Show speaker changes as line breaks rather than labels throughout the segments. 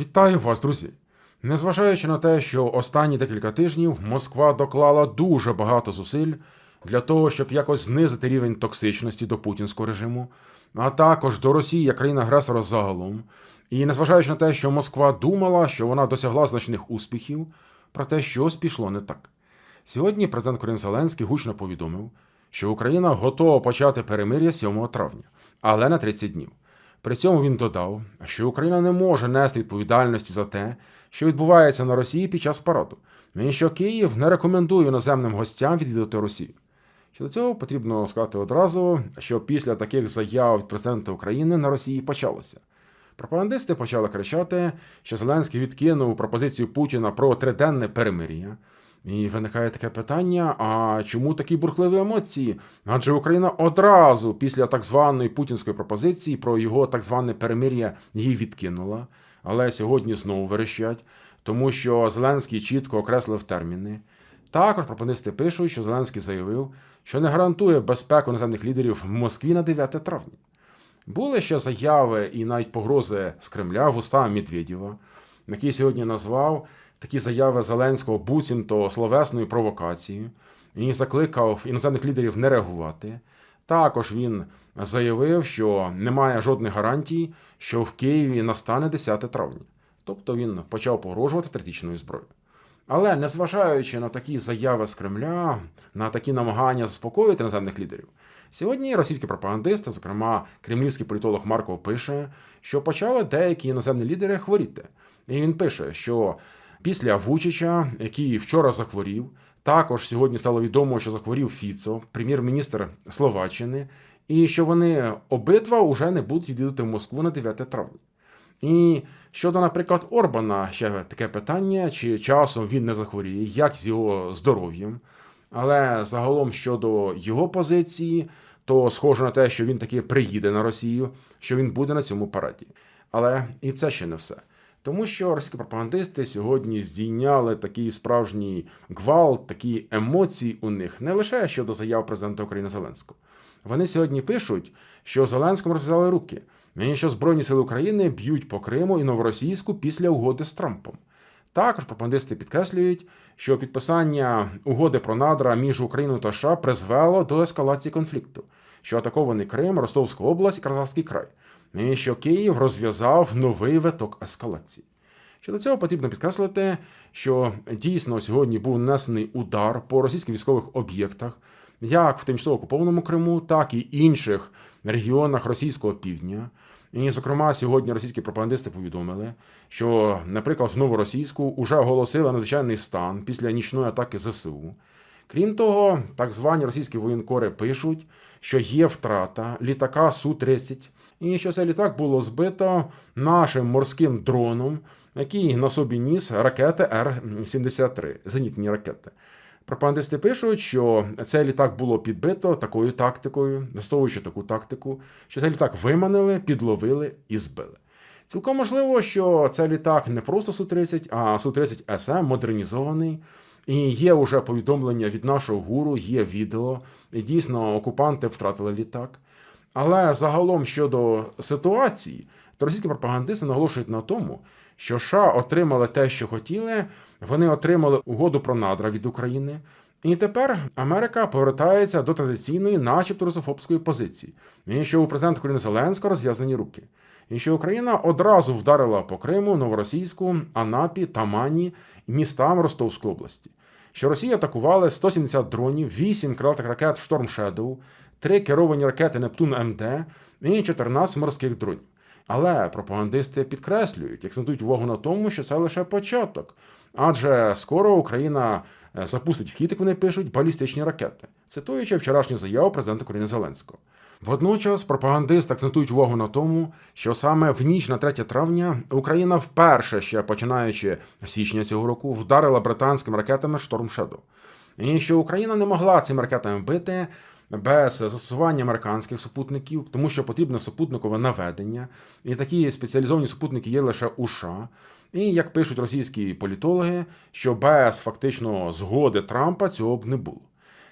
Вітаю вас, друзі! Незважаючи на те, що останні декілька тижнів Москва доклала дуже багато зусиль для того, щоб якось знизити рівень токсичності до путінського режиму, а також до Росії як країни-агресора загалом. І незважаючи на те, що Москва думала, що вона досягла значних успіхів, проте щось пішло не так. Сьогодні президент Корін Зеленський гучно повідомив, що Україна готова почати перемир'я 7 травня, але на 30 днів. При цьому він додав, що Україна не може нести відповідальності за те, що відбувається на Росії під час параду, і що Київ не рекомендує іноземним гостям відвідати Росію. Щодо цього потрібно сказати одразу, що після таких заяв від президента України на Росії почалося. Пропагандисти почали кричати, що Зеленський відкинув пропозицію Путіна про триденне перемир'я. І виникає таке питання: а чому такі бурхливі емоції? Адже Україна одразу після так званої путінської пропозиції про його так зване перемир'я її відкинула. Але сьогодні знову верещать, тому що Зеленський чітко окреслив терміни. Також пропагандисти пишуть, що Зеленський заявив, що не гарантує безпеку іноземних лідерів в Москві на 9 травня. Були ще заяви і навіть погрози з Кремля вуста Медведєва, який сьогодні назвав такі заяви Зеленського буцімто словесною провокацією і закликав іноземних лідерів не реагувати. Також він заявив, що немає жодних гарантій, що в Києві настане 10 травня. Тобто він почав погрожувати стратегічною зброєю. Але незважаючи на такі заяви з Кремля, на такі намагання заспокоїти іноземних лідерів, сьогодні російські пропагандисти, зокрема кремлівський політолог Марков, пише, що почали деякі іноземні лідери хворіти. І він пише, що після Вучича, який вчора захворів, також сьогодні стало відомо, що захворів Фіцо, прем'єр-міністр Словаччини, і що вони обидва вже не будуть відвідати в Москву на 9 травня. І щодо, наприклад, Орбана, ще таке питання, чи часом він не захворіє, як з його здоров'ям. Але загалом щодо його позиції, то схоже на те, що він таки приїде на Росію, що він буде на цьому параді. Але і це ще не все. Тому що російські пропагандисти сьогодні здійняли такий справжній гвалт, такі емоції у них не лише щодо заяв президента України Зеленського. Вони сьогодні пишуть, що Зеленському розв'язали руки, і що Збройні сили України б'ють по Криму і новоросійську після угоди з Трампом. Також пропагандисти підкреслюють, що підписання угоди про надра між Україною та США призвело до ескалації конфлікту, що атакований Крим, Ростовська область і Казахський край, і що Київ розв'язав новий виток ескалації. Щодо цього потрібно підкреслити, що дійсно сьогодні був нанесений удар по російських військових об'єктах, як в тимчасово окупованому Криму, так і інших регіонах російського півдня. І, зокрема, сьогодні російські пропагандисти повідомили, що, наприклад, в новоросійську вже оголосили надзвичайний стан після нічної атаки ЗСУ. Крім того, так звані російські воєнкори пишуть, що є втрата літака Су-30, і що цей літак було збито нашим морським дроном, який на собі ніс ракети Р-73, зенітні ракети. Пропагандисти пишуть, що цей літак було підбито такою тактикою, застосовуючи таку тактику, що цей літак виманили, підловили і збили. Цілком можливо, що цей літак не просто Су-30, а Су-30 СМ модернізований. І є вже повідомлення від нашого гуру, є відео. І дійсно окупанти втратили літак. Але загалом щодо ситуації, то російські пропагандисти наголошують на тому, що США отримали те, що хотіли. Вони отримали угоду про надра від України. І тепер Америка повертається до традиційної, начебто русофобської позиції, і що у президента України Зеленського розв'язані руки, і що Україна одразу вдарила по Криму, Новоросійську, Анапі, Тамані містам Ростовської області. Що Росія атакували 170 дронів, 8 крилатих ракет Шторм Shadow, 3 керовані ракети Нептун МД і 14 морських дронів. Але пропагандисти підкреслюють, акцентують увагу на тому, що це лише початок. Адже скоро Україна е, запустить в хід, як вони пишуть, балістичні ракети, цитуючи вчорашню заяву президента України Зеленського. Водночас пропагандисти акцентують увагу на тому, що саме в ніч на 3 травня Україна вперше, ще починаючи з січня цього року, вдарила британськими ракетами Шторм Shadow. І що Україна не могла цими ракетами бити без застосування американських супутників, тому що потрібне супутникове наведення, і такі спеціалізовані супутники є лише у США. І як пишуть російські політологи, що без фактично згоди Трампа цього б не було.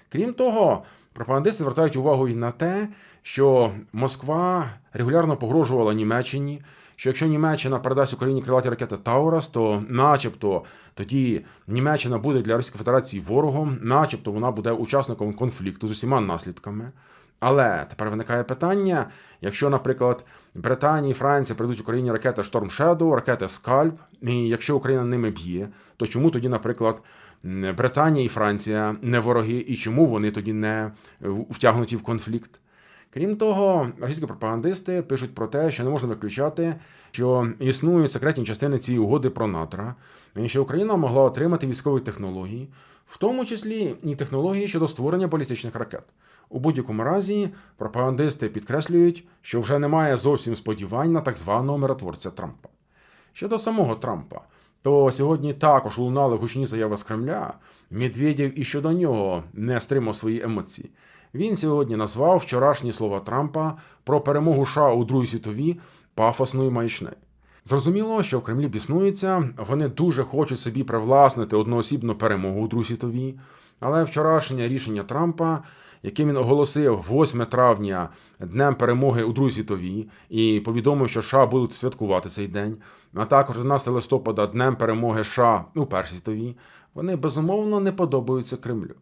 Крім того, пропагандисти звертають увагу і на те, що Москва регулярно погрожувала Німеччині, що якщо Німеччина передасть Україні крилаті ракети Таурас, то, начебто, тоді Німеччина буде для Російської Федерації ворогом, начебто вона буде учасником конфлікту з усіма наслідками. Але тепер виникає питання: якщо, наприклад, Британія і Франція придуть Україні ракети Storm Shadow, ракети Скальп, і якщо Україна ними б'є, то чому тоді, наприклад, Британія і Франція не вороги, і чому вони тоді не втягнуті в конфлікт? Крім того, російські пропагандисти пишуть про те, що не можна виключати, що існують секретні частини цієї угоди про НАТО, і що Україна могла отримати військові технології, в тому числі і технології щодо створення балістичних ракет. У будь-якому разі пропагандисти підкреслюють, що вже немає зовсім сподівань на так званого миротворця Трампа. Щодо самого Трампа, то сьогодні також лунали гучні заяви з Кремля. Медведєв і щодо нього не стримав свої емоції. Він сьогодні назвав вчорашні слова Трампа про перемогу США у Другій світовій пафосною маячнею. Зрозуміло, що в Кремлі біснуються, вони дуже хочуть собі привласнити одноосібну перемогу у Другій світовій, але вчорашнє рішення Трампа, яким він оголосив 8 травня днем перемоги у Другій світовій, і повідомив, що США будуть святкувати цей день, а також 11 листопада днем перемоги США у Першій світовій, вони безумовно не подобаються Кремлю.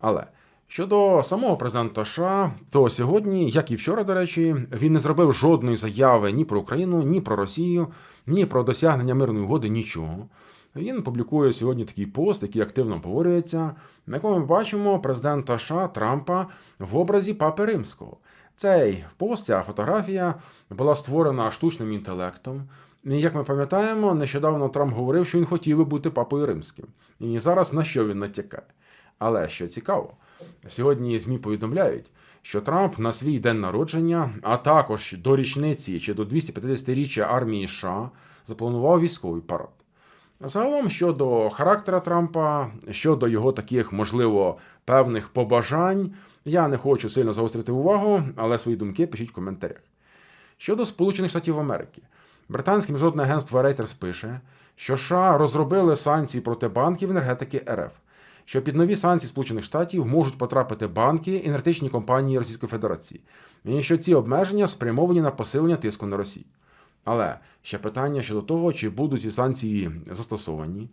Але Щодо самого президента США, то сьогодні, як і вчора, до речі, він не зробив жодної заяви ні про Україну, ні про Росію, ні про досягнення мирної угоди, нічого. Він публікує сьогодні такий пост, який активно обговорюється, на якому ми бачимо президента США Трампа в образі Папи Римського. Цей пост, ця фотографія була створена штучним інтелектом. І як ми пам'ятаємо, нещодавно Трамп говорив, що він хотів би бути папою римським. І зараз на що він натякає? Але що цікаво, сьогодні ЗМІ повідомляють, що Трамп на свій день народження, а також до річниці чи до 250-річчя армії США запланував військовий парад. Загалом щодо характера Трампа, щодо його таких, можливо, певних побажань, я не хочу сильно загострити увагу, але свої думки пишіть в коментарях. Щодо Сполучених Штатів Америки, британське міжнародне агентство Reuters пише, що США розробили санкції проти банків енергетики РФ що під нові санкції Сполучених Штатів можуть потрапити банки енергетичні компанії Російської Федерації, і що ці обмеження спрямовані на посилення тиску на Росію. Але ще питання щодо того, чи будуть ці санкції застосовані.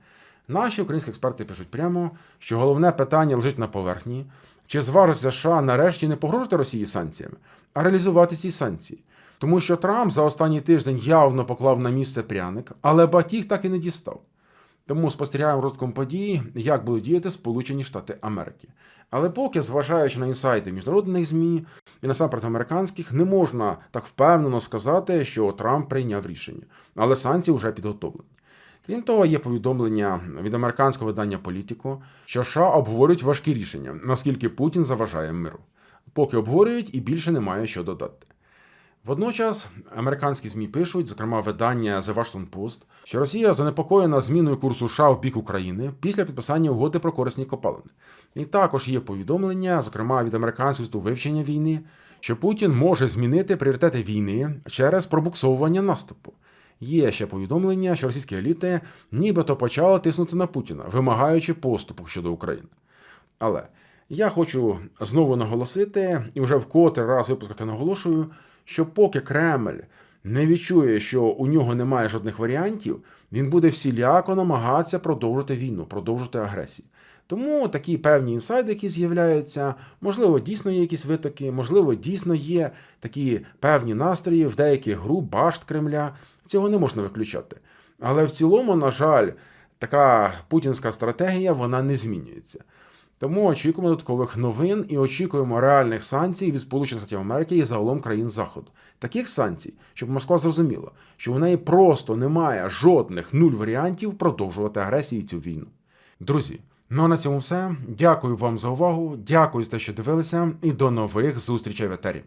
Наші українські експерти пишуть прямо, що головне питання лежить на поверхні, чи зважиться США нарешті не погрожувати Росії санкціями, а реалізувати ці санкції. Тому що Трамп за останній тиждень явно поклав на місце пряник, але батіг так і не дістав. Тому спостерігаємо розвитком події, як будуть діяти Сполучені Штати Америки. Але поки, зважаючи на інсайти міжнародних ЗМІ і насамперед американських, не можна так впевнено сказати, що Трамп прийняв рішення, але санкції вже підготовлені. Крім того, є повідомлення від американського видання Політіко, що США обговорюють важкі рішення, наскільки Путін заважає миру. Поки обговорюють і більше немає що додати. Водночас американські змі пишуть, зокрема видання The Washington Post, що Росія занепокоєна зміною курсу США в бік України після підписання угоди про корисні копалини. І також є повідомлення, зокрема від американського інституту вивчення війни, що Путін може змінити пріоритети війни через пробуксовування наступу. Є ще повідомлення, що російські еліти нібито почали тиснути на Путіна, вимагаючи поступок щодо України. Але я хочу знову наголосити, і вже вкотре раз випускати наголошую що поки Кремль не відчує, що у нього немає жодних варіантів, він буде всіляко намагатися продовжити війну, продовжити агресію. Тому такі певні інсайди, які з'являються, можливо, дійсно є якісь витоки, можливо, дійсно є такі певні настрої в деяких груп башт Кремля. Цього не можна виключати. Але в цілому, на жаль, така путінська стратегія вона не змінюється. Тому очікуємо додаткових новин і очікуємо реальних санкцій від Сполучених Штатів Америки і загалом країн Заходу. Таких санкцій, щоб Москва зрозуміла, що в неї просто немає жодних нуль варіантів продовжувати агресію цю війну. Друзі, ну а на цьому все. Дякую вам за увагу. Дякую за те, що дивилися, і до нових зустрічей в етері.